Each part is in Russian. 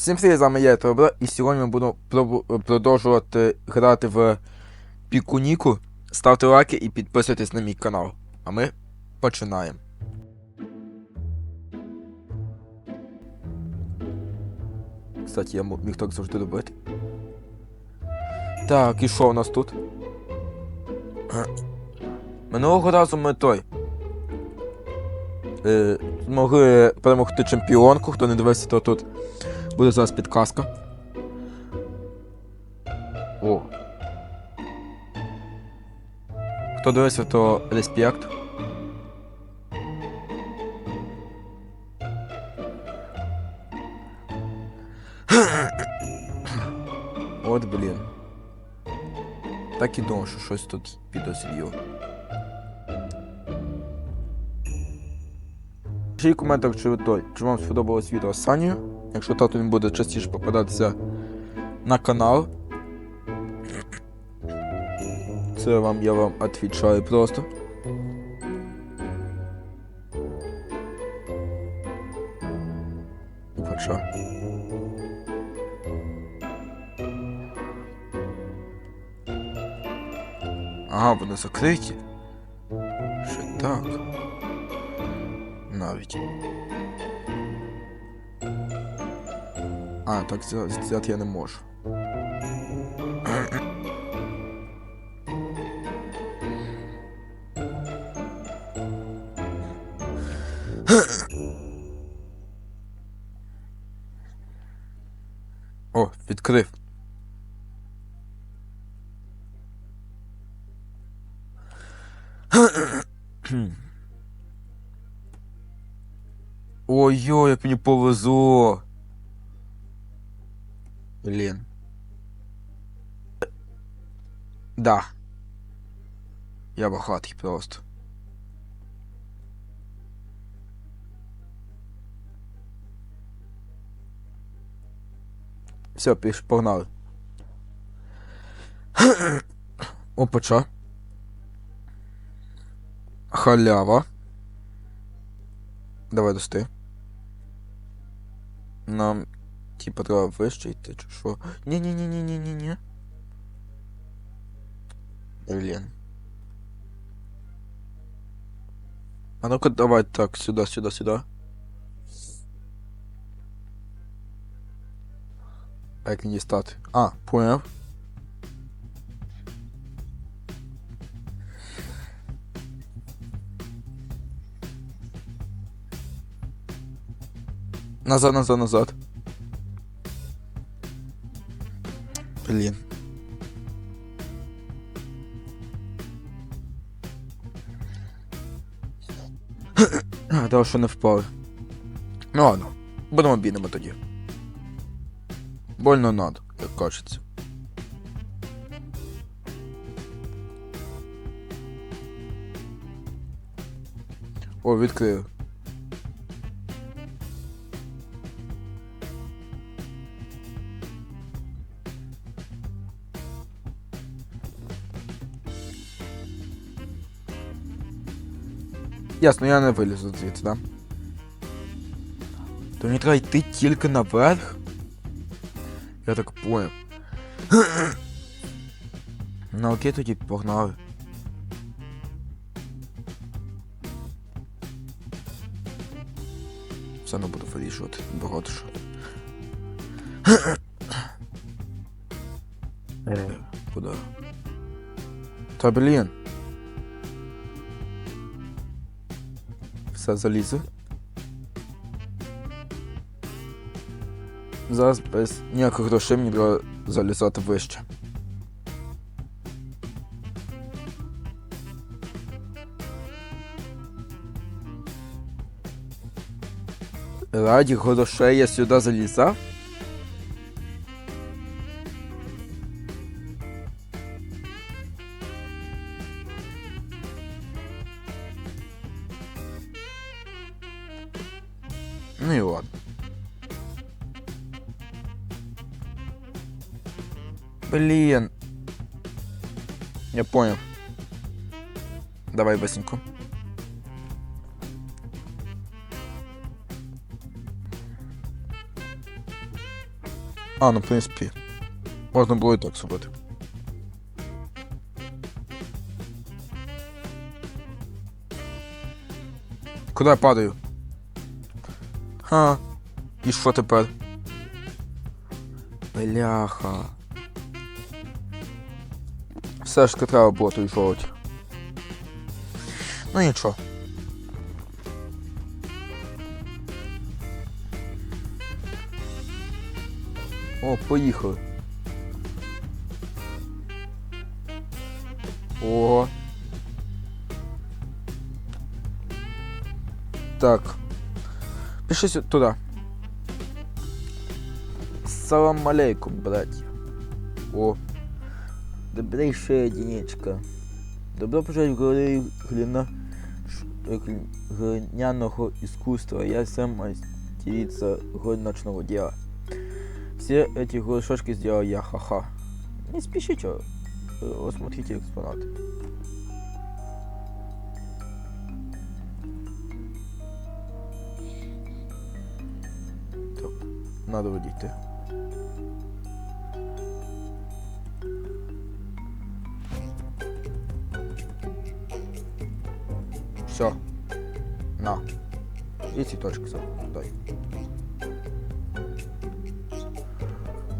Всім привіт, з вами я Тобра, і сьогодні ми будемо продовжувати грати в Пікуніку. Ставте лайки і підписуйтесь на мій канал. А ми починаємо. Кстати, я міг так завжди робити. Так, і що у нас тут? Минулого разу ми той. Е, змогли перемогти чемпіонку, хто не дивився, то тут буде зараз підказка. О. Хто дивився, то респект. От блін. Так і думав, що щось тут підозріло. Пишіть в коментах, чи чи вам сподобалось відео з Санєю. Якщо так, то він буде частіше попадатися на канал. Це вам я вам відповідаю просто. Хоча. Ага, вони закриті. Ще так. Навіть. А, так зя- взяти я не можу. О, відкрив. Ой-ой, як мені повезло. Блін. Да. Я багатий просто. Все, піш, погнали. Опача. Халява. Давай дости. Нам, типа, треба вище йти, чи що? Ні-ні-ні-ні-ні-ні-ні. Блін. А ну-ка давай так, сюда, сюда, сюда. А як мені стати? А, поняв. Назад, назад, назад. А, того, що не впав. Ну ладно, будемо бідними тоді. Больно надо, як кажеться. О, відкрив. Ясно, я не вилізу звідси, да? То мені треба йти тільки наверх? Я так понял. ну окей, тоді погнали. Все одно буду вирішувати, багато що. Е, Куди? Та блін. Все залізу. Зараз без ніяких грошей мені треба залізати вище. Раді грошей я сюди залізав? понял. Давай быстренько. А, ну в принципі. Можна було і так зробити. Куди я падаю? Ха. І що тепер? Бляха. Все ж таки треба було той жовть. Ну нічого. О, поїхали. О. Так. Пиши туда. Салам алейкум, братья. О. Добрейшая единичка. Добро пожаловать в галерею глина... глиняного искусства. Я сам мастерица ночного дела. Все эти горшочки сделал я, ха-ха. Не спешите, э, осмотрите экспонаты. Так, надо водить. Все. На. И цветочки дай.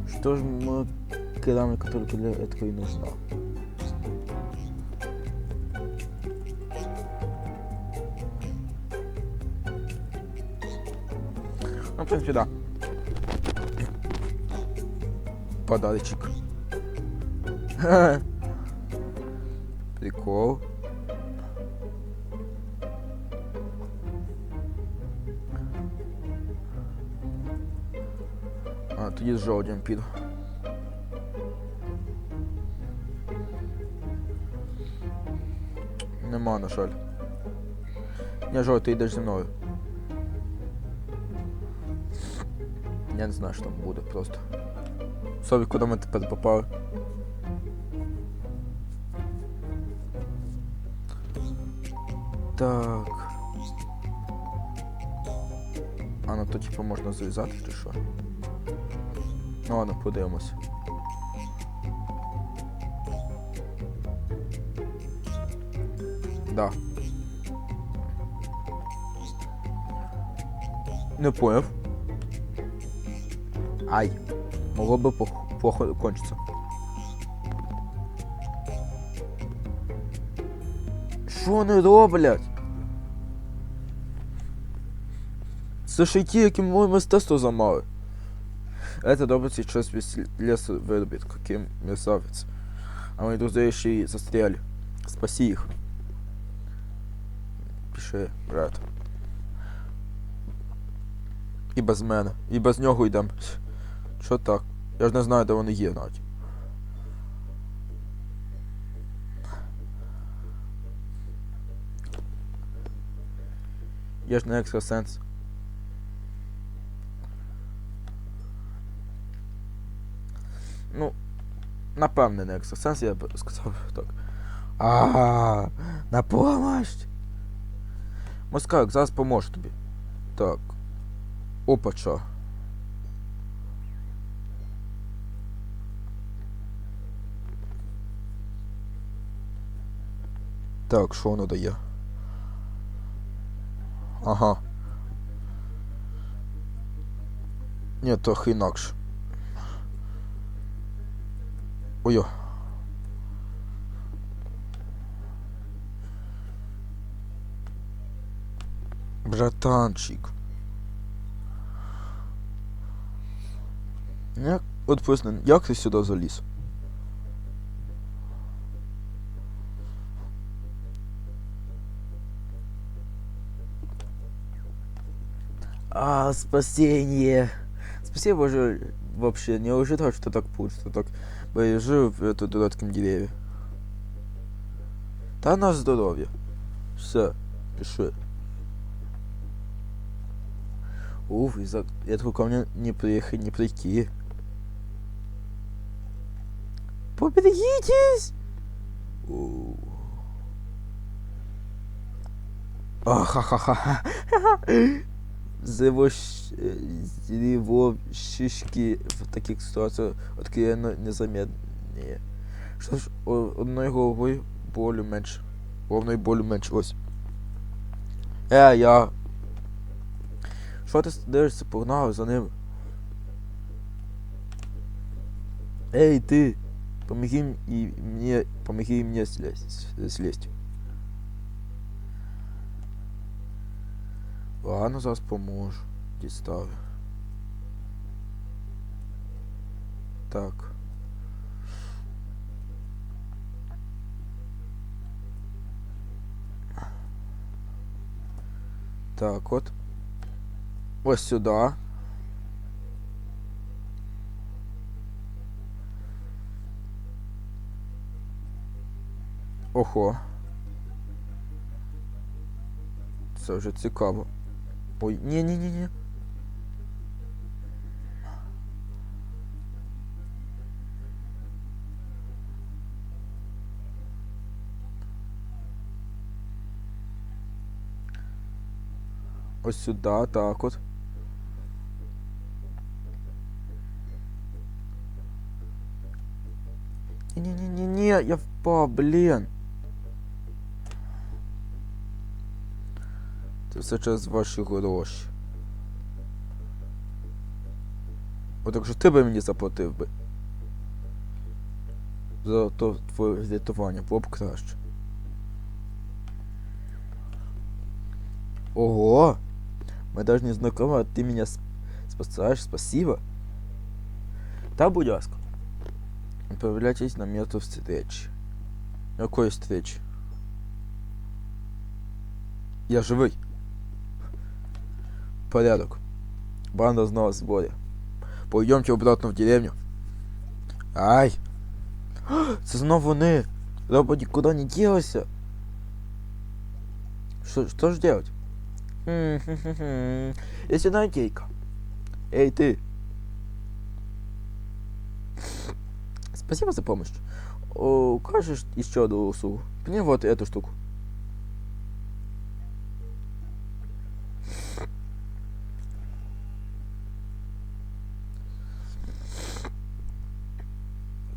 Что же мы керамика только для этого и нужна? Ну, в принципе, да. Подарочек. Прикол. тоді з жовтням піду. Нема, на жаль. Ні, жовтий, ти йдеш зі мною. Я не знаю, що там буде просто. Собі, куди ми тепер попали. Так. А ну то типу можна зав'язати чи що? Ладно, подивимось. Да. Не поняв. Ай. Могло би плохо кончиться. Що вони роблять? Це ж ті, які моє мистецтво замали. Это добрый сейчас весь лес вырубит, каким мерзавец. А мои друзья еще и застряли. Спаси их. Пиши, брат. І без мене. І без нього йдем. Що так? Я ж не знаю, де вони є навіть. Я ж не екстрасенс. Напевне, не екстрасенс, я б сказав так. А, на помощь! Москалик, зараз поможу тобі. Так. Опача. Так, що воно дає? Ага. Ні, трохи інакше. Ой. Братанчик. Як, от просто, як ти сюди заліз? А, спасение. Спасибо же вообще. Не ожидал, что так получится. Так поезжу в эту дурацком дереве. Та на здоровье. Все, пиши. Уф, из-за этого ко мне не приехать, не прийти. Поберегитесь! У. Зливовщики в таких ситуациях откровенно незаметні. Що ж, о- одною головою болю менше. Головною болю менше. Ось. Е, я. Що ти дивишся, погнав за ним? Эй, ты! Помоги м- и мне, помоги мне слезть. Ладно, зараз поможу. Діставлю. Так. Так, от. Ось сюди. Ого. Це вже цікаво. Ой, ні-ні-ні-ні. Ось сюди, так от. Ні-ні-ні-ні, я впав, блін. все через ваші гроші. От якщо ти би мені заплатив би. За то твоє рятування було б краще. Ого! Мы даже не знакомы, а ты меня сп- спасаешь, спасибо. Да, будь ласка. Появляйтесь на месту встречи. Какой встречи? Я живий. Порядок. Банда в сборе. Пойдемте обратно в деревню. Ай! Це знов вони! Роба никуда не делся. Что, что ж делать? Если одна идейка. Эй, ты. Спасибо за помощь. Укажешь еще одну услугу? Мне вот эту штуку.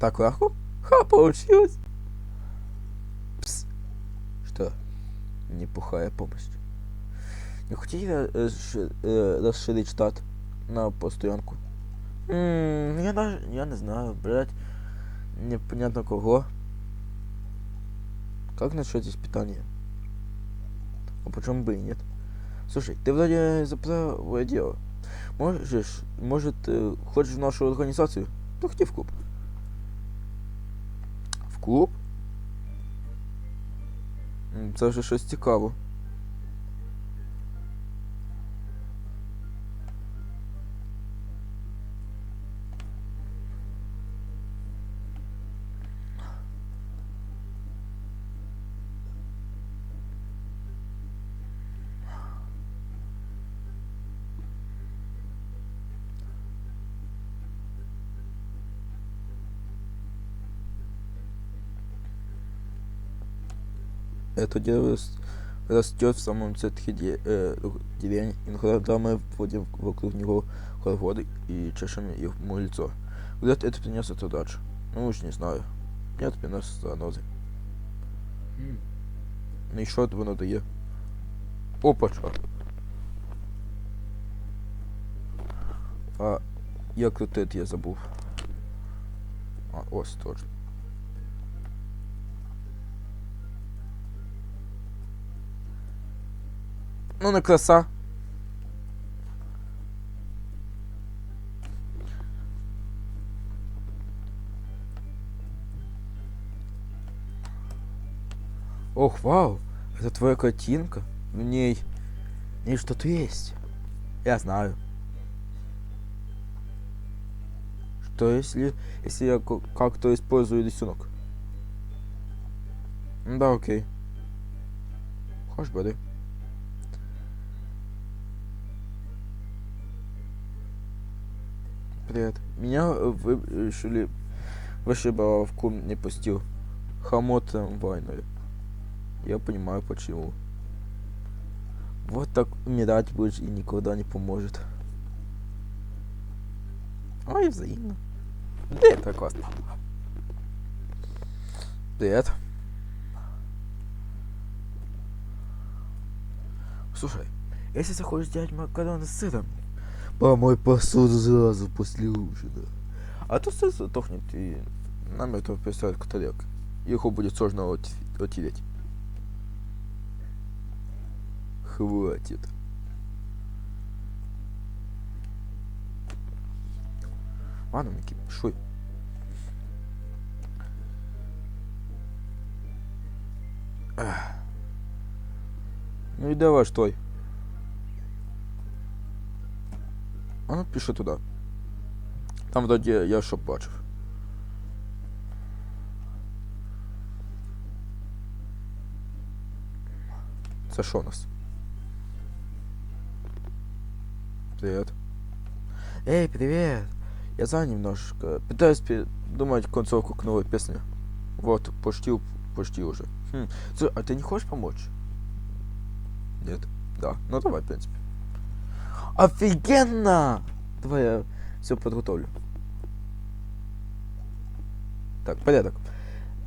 Так легко? Ха, получилось. Пс. Что? Неплохая помощь. Не хотите э, э, расширить штат на постоянку? М, я даже, я не знаю, блять, непонятно кого. Как насчет испытания? А почему бы и нет? Слушай, ты вроде за дело. Можешь, может, э, хочешь в нашу организацию? Ну, в клуб. Це вже щось цікаво. Это дерево рас- растет в самом центре де- э, деревни. Иногда мы вводим вокруг него хороводы и чешем ему лицо. Говорят, это принесет удачу. Ну уж не знаю. Нет, приносит занозы. Ну и що воно дає? Опача. А як крутити я забув. А, ось точно. Ну не краса. Ох, вау, это твоя картинка. В ней, в ней что-то есть. Я знаю. Что если, если я как-то использую рисунок? Да, окей. Хочешь, бери. Привет. Меня э, вы решили вышибаловку не пустил. Хамотом войной. Я понимаю почему. Вот так умирать будешь и никуда не поможет. Ой, взаимно. Да это классно. Привет. Слушай, если захочешь сделать макароны с сыром, помой посуду сразу после ужина. А то сыр затухнет и нам это представит тарелк. Его будет сложно от- оттереть. Хватит. Ладно, Микки, шуй. Ну і давай ж А ну піши туди. Там тоді я що бачив. Це що у нас? Привет. Эй, привет. Я за немножко. Пытаюсь придумать концовку к новой песне. Вот, почти, почти уже. Хм. Слушай, а ты не хочешь помочь? Нет? Да. Ну давай, в принципе. Офигенно! Давай я все подготовлю. Так, порядок.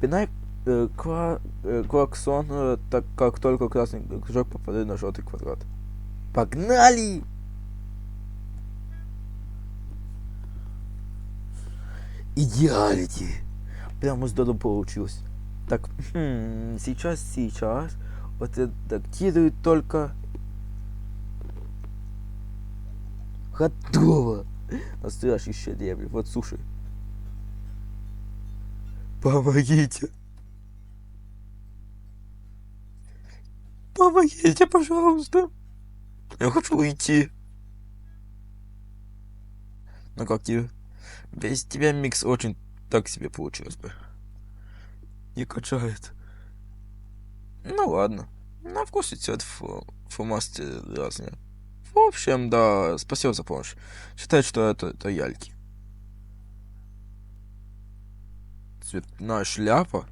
Пинай э, кла- э, клаксон, э, так как только красный кружок попадает на желтый квадрат. Погнали! Идеалити! Прямо здорово получилось. Так, хм, сейчас, сейчас. Вот редактирует только... Готово! Настоящий шедевр. Вот, слушай. Помогите. Помогите, пожалуйста. Я хочу уйти. Ну как тебе? Без тебя микс очень так себе получилось бы. Не качает. Ну ладно. На вкус и цвет фо- фломастеры разные. В общем, да, спасибо за помощь. Считаю, что это, это яльки. Цветная шляпа?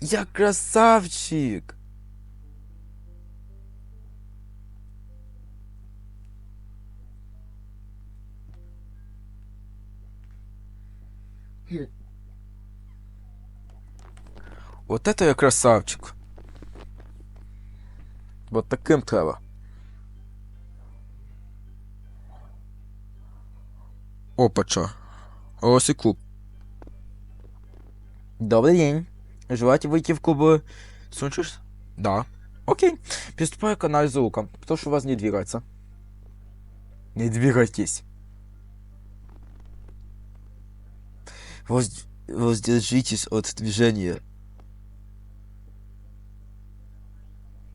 Я красавчик! Вот это я красавчик. Вот таким треба. Опача. Ось і клуб. Добрый день. Желаете выйти в клуб Сунчиш? Да. Окей. Приступаю к анализу звука. Прошу вас не двигаться. Не двигайтесь. Воз... Воздержитесь от движения.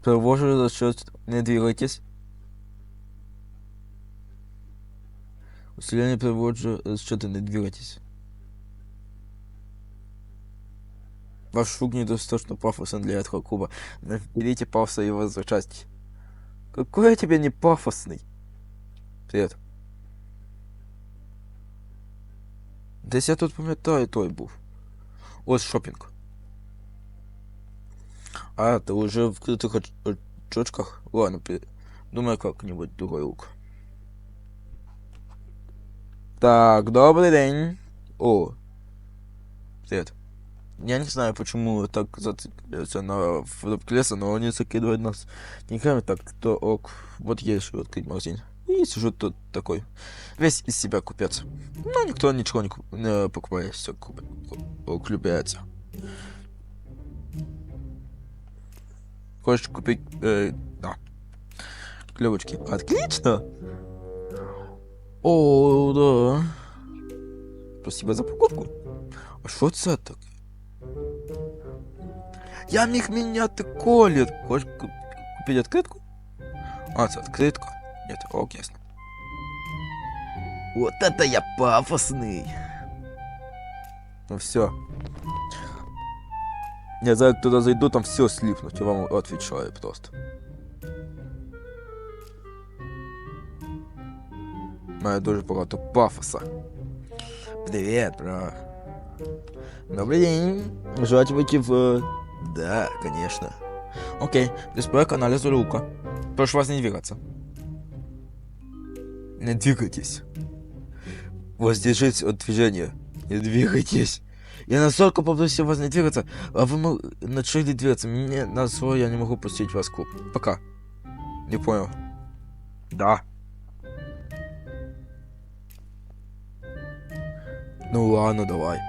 Провожу расчет. Не двигайтесь. Усиление проводжу расчеты. Не двигайтесь. Ваш шуг недостаточно пафосен для этого клуба. Наберите пафоса и возвращайтесь. Какой я тебе не пафосный? Привет. Десь я тут пам'ятаю той був. Ось шопінг. А, ты уже в крытых оч- очочках? Ладно, думаю как-нибудь другой лук. Так, добрый день. О. Привет. Я не знаю, почему так зацикливаются на флип-клесса, но они закидывают нас деньгами так, то ок. Вот я решил открыть магазин. И сижу тут такой. Весь из себя купец. Но никто ничего не, куп- не покупает, все клюбяется. Хочешь купить... э, да. Клевочки. Отлично! О, да. Спасибо за покупку. А що це таке? Я міг міняти колір. Хочеш ку- купити відкритку? А, це відкритка. Нет, ок, ясно. Вот это я пафосный. Ну все. я зараз туда зайду, там все слипнуть, я вам отвечаю просто. Має дуже багато пафоса. Привет, бро. Добрый день. Желаете выйти в... Да, конечно. Окей, дисплей анализа рука. Прошу вас не двигаться. Не двигайтесь. Воздержитесь от движения. Не двигайтесь. Я настолько попросил вас не двигаться, а вы начали двигаться. Мне на свой я не могу пустить вас в клуб. Пока. Не понял. Да. Ну ладно, давай.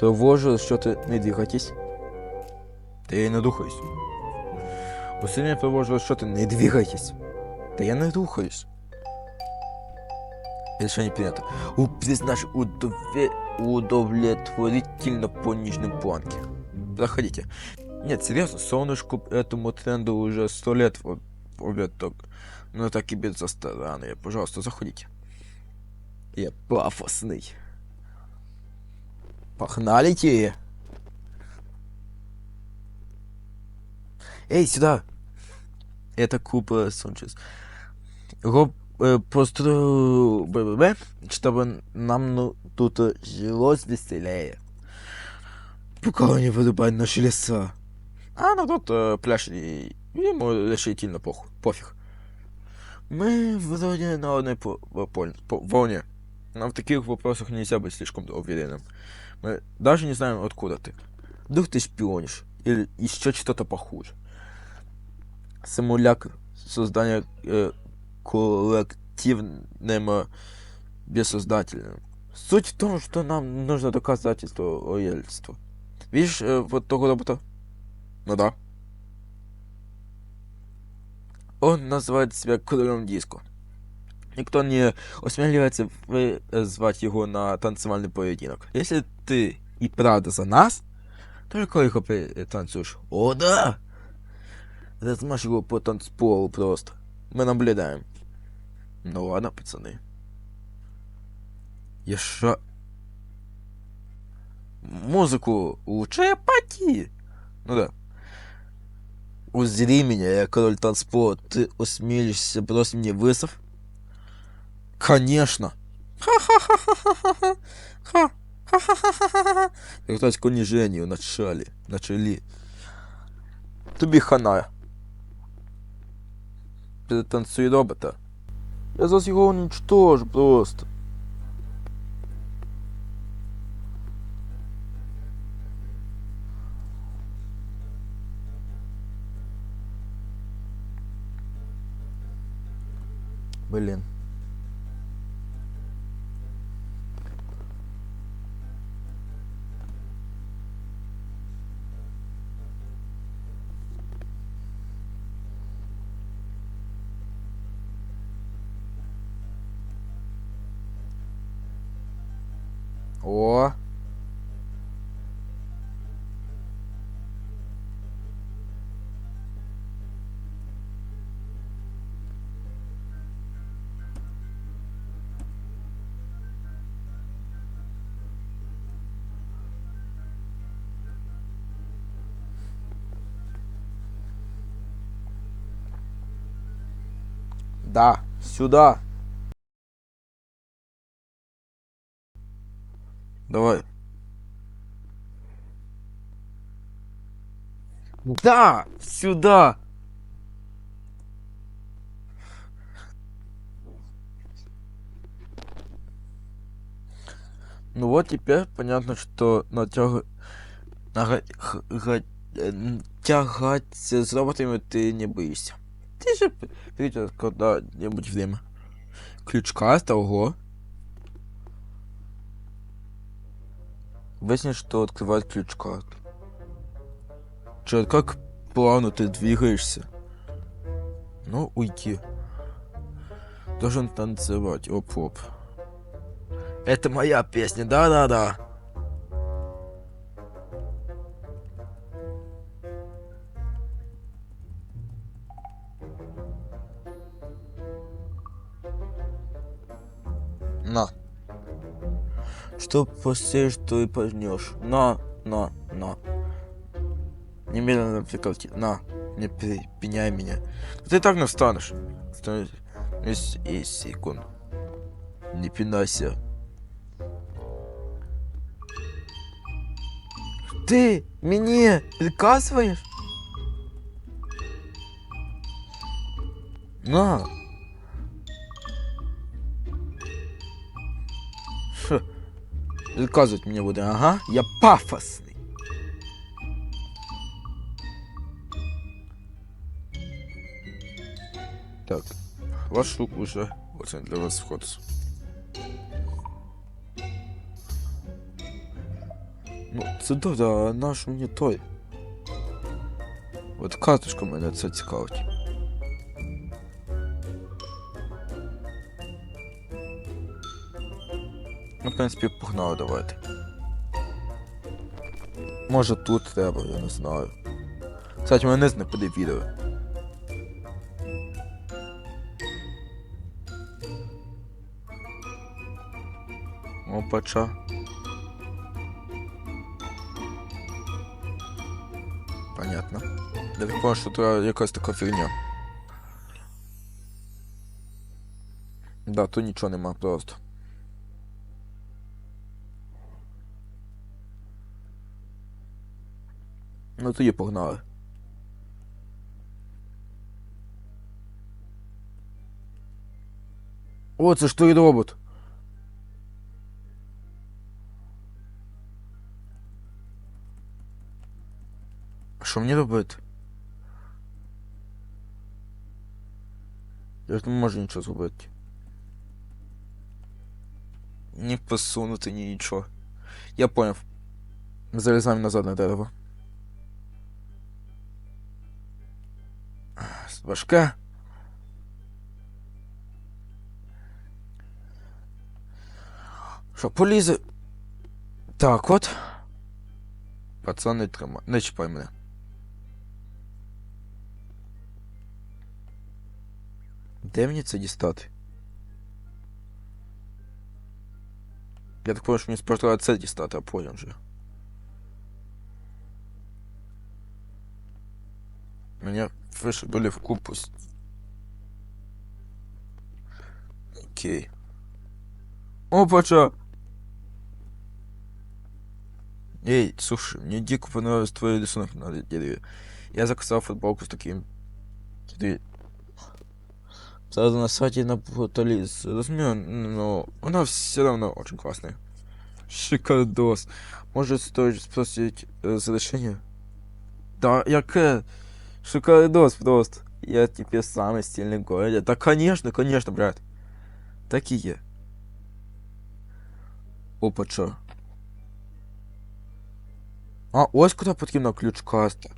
Провожу, що ти не двигайтесь. Та я не рухаюсь. Усилення провожу, що ти не двигайтесь. Да я не рухаюсь. Решение принято. У признашь удове... удовлетворительно по нижним планке. Проходите. Нет, серьезно, солнышку этому тренду уже сто лет в в обед Ну так и без застарания. Пожалуйста, заходите. Я пафосный. Погнали те. Эй, сюда! Это Купа Санчес. Его э, построил БББ, чтобы нам ну, тут э, жилось веселее. Пока не вырубают наши леса. А ну тут э, пляж и ему решительно похуй, пофиг. Мы вроде на одной по, по- поль- по- волне. Нам в таких вопросах нельзя быть слишком уверенным. Мы даже не знаем, откуда ты. Вдруг ты шпионишь. Или еще что-то похуже. Симуляк создания э, коллективным бессознательным. Суть в том, что нам нужно доказательство лояльства. Видишь э, вот того робота? Ну да. Он называет себя королем диско. Никто не осмеливается вызвать его на танцевальный поединок. Если ты и правда за нас, только легко танцуешь. О, да! Размажь его по танцполу просто. Мы наблюдаем. Ну ладно, пацаны. Еще... Музыку лучше пойти. Ну да. Узри меня, я король танцпола. Ты осмелишься бросить мне вызов? Конечно. Ха-ха-ха-ха-ха-ха. Ха. Ха-ха-ха-ха-ха. Готовься к унижению начали. Начали. Тобі хана. Перетанцуй робота. Я зараз його уничтожу просто. Блін. Да, сюда. Давай. Да, сюда. Ну вот теперь понятно, что натяг... га- э, с роботами ты не боишься. Ты же п- придет когда-нибудь время. Ключ-карта, ого. Выясни, что открывает ключ-карту. Чё, как плавно ты двигаешься? Ну, уйти. Должен танцевать, оп-оп. Это моя песня, да-да-да. Что посеешь, то и пожнешь. На, на, на. Немедленно прекрати. На, не пи- пеняй меня. Ты и так не встанешь. Становись и секунд. Не пинайся. Ти мені підказуєш? На. Підказувати мені буде, ага, я пафосний. Так, ваш штук уже оце для вас вход. Ну, це добре, а наш мені той. От карточка мене це цікавить. Принципі, погнали давайте. Може тут треба, я не знаю. Кстати, мене не буде відео. Опача. Понятно. Я так що тут якась така фігня. Да, тут нічого нема просто. Ну тоді погнали. О, це ж той робот. Що мені робити? Я ж не можу нічого зробити. Ні посунути, ні нічого. Я поняв. Залізаємо назад на дерево. Важке. Що, полізе? Так от. Пацан не тримай. Не чіпай мене. Де мені це дістати? Я так понял, що мені спортувало це дістати, а потім вже. меня вышибали в купу. с- Окей. Опача! Эй, слушай, мне дико понравился твой рисунок на дереве. Я заказал футболку с таким... Ты... Сразу на сайте на Фотолиз. Разумею, но она все равно очень классная. Шикардос. Может, стоит спросить э, разрешение? Да, яке? Шикардос просто. Я теперь самый стильный в городе. Да, конечно, конечно, брат. Такие. Опа, чо? А, ось куди потрібно ключ каста.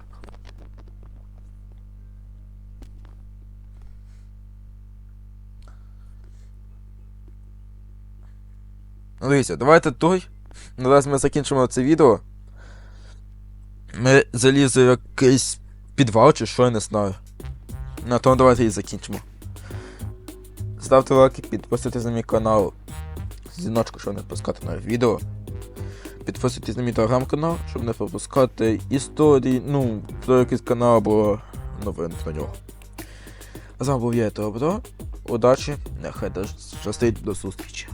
Ну, дивіться, давайте той. Ну, Зараз ми закінчимо це відео. Ми залізли в якийсь підвал чи що, я не знаю. На тому давайте і закінчимо. Ставте лайки, підписуйтесь на мій канал. Дзвіночку, щоб не пропускати нові відео. Підписуйтесь на мій телеграм-канал, щоб не пропускати історії, ну, про якийсь канал або новин про нього. А з вами був я, Добро. Удачі, нехай щастить до зустрічі.